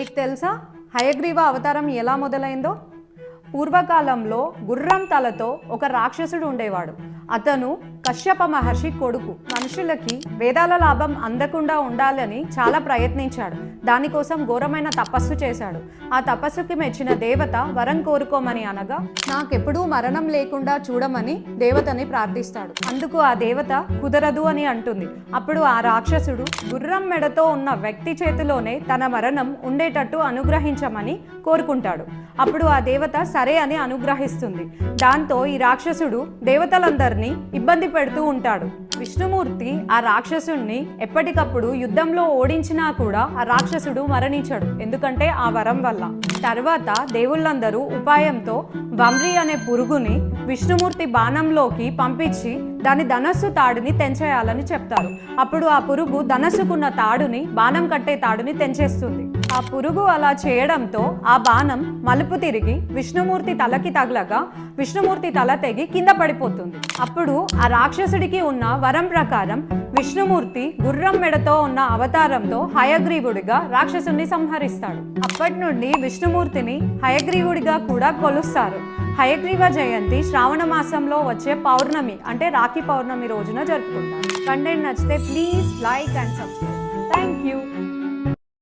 మీకు తెలుసా? హయగ్రీవ అవతారం ఎలా మొదలైందో? పూర్వకాలంలో గుర్రం తలతో ఒక రాక్షసుడు ఉండేవాడు. అతను కశ్యప మహర్షి కొడుకు. మనుషులకి వేదాల లాభం అందకుండా ఉండాలని చాలా ప్రయత్నించాడు. దానికోసం ఘోరమైన తపస్సు చేశాడు. ఆ తపస్సుకి మెచ్చిన దేవత వరం కోరుకోమని అనగా నాకెప్పుడూ మరణం లేకుండా చూడమని దేవతని ప్రార్థిస్తాడు. అందుకు ఆ దేవత కుదరదు అని అంటుంది. అప్పుడు ఆ రాక్షసుడు గుర్రం మెడతో ఉన్న వ్యక్తి చేతిలోనే తన మరణం ఉండేటట్టు అనుగ్రహించమని కోరుకుంటాడు. అప్పుడు ఆ దేవత సరే అని అనుగ్రహిస్తుంది. దాంతో ఈ రాక్షసుడు దేవతలందరినీ ఇబ్బంది పెడుతూ ఉంటాడు. విష్ణుమూర్తి ఆ రాక్షసుణ్ణి ఎప్పటికప్పుడు యుద్ధంలో ఓడించినా కూడా ఆ రాక్షసుడు మరణించాడు. ఎందుకంటే ఆ వరం వల్ల. తర్వాత దేవుళ్ళందరూ ఉపాయంతో వంబ్రి అనే పురుగుని విష్ణుమూర్తి బాణంలోకి పంపించి దాని ధనస్సు తాడుని తెంచేయాలని చెప్తారు. అప్పుడు ఆ పురుగు ధనస్సుకున్న తాడుని బాణం కట్టే తాడుని తెంచేస్తుంది. ఆ పురుగు అలా చేయడంతో ఆ బాణం మలుపు తిరిగి విష్ణుమూర్తి తలకి తగలగా విష్ణుమూర్తి తల తెగి కింద పడిపోతుంది. అప్పుడు ఆ రాక్షసుడికి ఉన్న వరం ప్రకారం విష్ణుమూర్తి గుర్రం మెడతో ఉన్న అవతారంతో హయగ్రీవుడిగా రాక్షసుని సంహరిస్తాడు. అప్పటి నుండి విష్ణుమూర్తిని హయగ్రీవుడిగా కూడా కొలుస్తారు. హయగ్రీవ జయంతి శ్రావణ మాసంలో వచ్చే పౌర్ణమి అంటే రాఖీ పౌర్ణమి రోజున జరుపుకుంటారు. కంటెంట్ నచ్చితే please like and subscribe. Thank you.